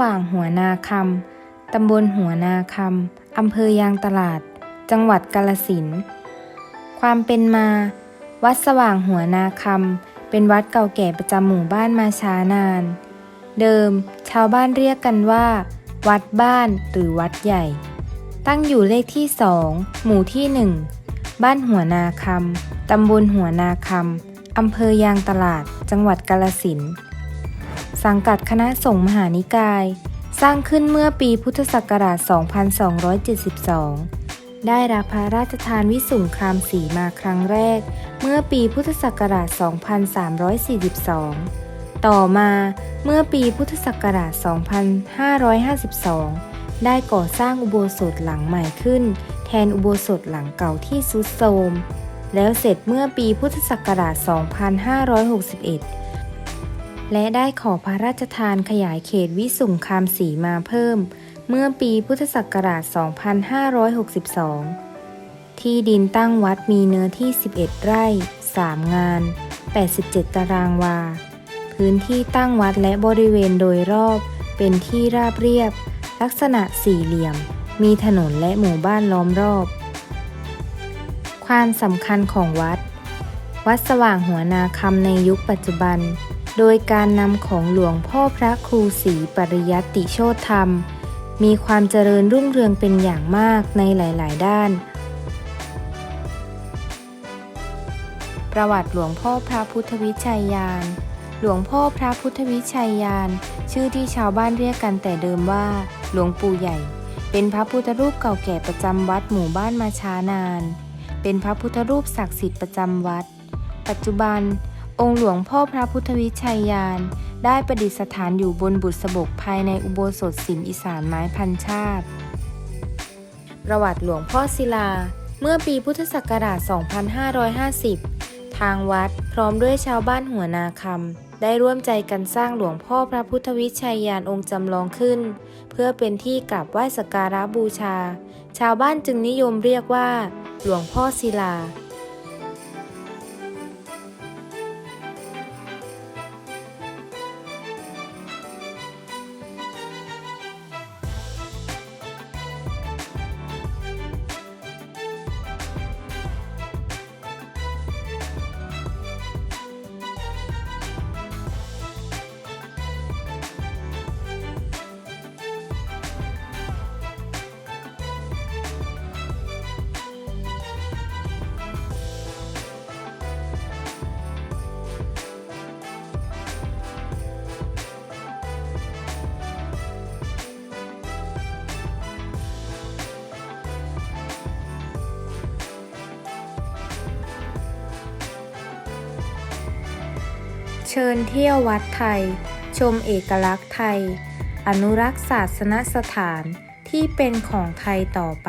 ว่างหัวนาคำ ตำบลหัวนาคำ อำเภอยางตลาด จังหวัดกาลสิน ความเป็นมา วัดสว่างหัวนาคำ เป็นวัดเก่าแก่ประจำหมู่บ้านมาช้านาน เดิม ชาวบ้านเรียกกันว่า วัดบ้านหรือวัดใหญ่ ตั้งอยู่เลขที่สอง หมู่ที่หนึ่ง บ้านหัวนาคำ ตำบลหัวนาคำ อำเภอยางตลาด จังหวัดกาลสิน์ สังกัดคณะสงฆ์มหานิกาย สร้างขึ้นเมื่อปีพุทธศักราช 2272 ได้รับพระราชทานวิสุงครามสีมาครั้งแรก เมื่อปีพุทธศักราช 2342 ต่อมาเมื่อปีพุทธศักราช 2552ได้ก่อสร้างอุโบสถหลังใหม่ขึ้น แทนอุโบสถหลังเก่าที่ทรุดโทรม แล้วเสร็จเมื่อปีพุทธศักราช 2561 และได้ขอพระราชทานขยายเขตวิสุงคามสีมาเพิ่ม เมื่อปีพุทธศักราช 2562 ที่ดินตั้งวัดมีเนื้อที่ 11 ไร่ 3 งาน 87 ตารางวา พื้นที่ตั้งวัดและบริเวณโดยรอบเป็นที่ราบเรียบ ลักษณะสี่เหลี่ยม มีถนนและหมู่บ้านล้อมรอบ ความสำคัญของวัด วัดสว่างหัวนาคำในยุคปัจจุบัน โดยการนำของหลวงพ่อพระครูศรีปริยัติโชตธรรม มีความเจริญรุ่งเรืองเป็นอย่างมากในหลาย ๆ ด้าน ประวัติหลวงพ่อพระพุทธวิชัยยาน หลวงพ่อพระพุทธวิชัยยาน ชื่อที่ชาวบ้านเรียกกันแต่เดิมว่า หลวงปู่ใหญ่ เป็นพระพุทธรูปเก่าแก่ประจำวัดหมู่บ้านมาช้านาน เป็นพระพุทธรูปศักดิ์สิทธิ์ประจำวัด ปัจจุบัน องค์หลวงพ่อพระพุทธวิชัยยาน ได้ประดิษฐานอยู่บนบุษบกภายในอุโบสถสิมอีสานไม้พันชาติ ประวัติหลวงพ่อศิลา เมื่อปีพุทธศักราช 2550 ทางวัดพร้อมด้วยชาวบ้านหัวนาคำได้ร่วมใจกันสร้างหลวงพ่อพระพุทธวิชัยยานองค์จำลองขึ้น เพื่อเป็นที่กราบไหว้สักการะบูชา ชาวบ้านจึงนิยมเรียกว่า หลวงพ่อศิลา เชิญเที่ยววัดไทย ชมเอกลักษณ์ไทย อนุรักษ์ศาสนสถานที่เป็นของไทยต่อไป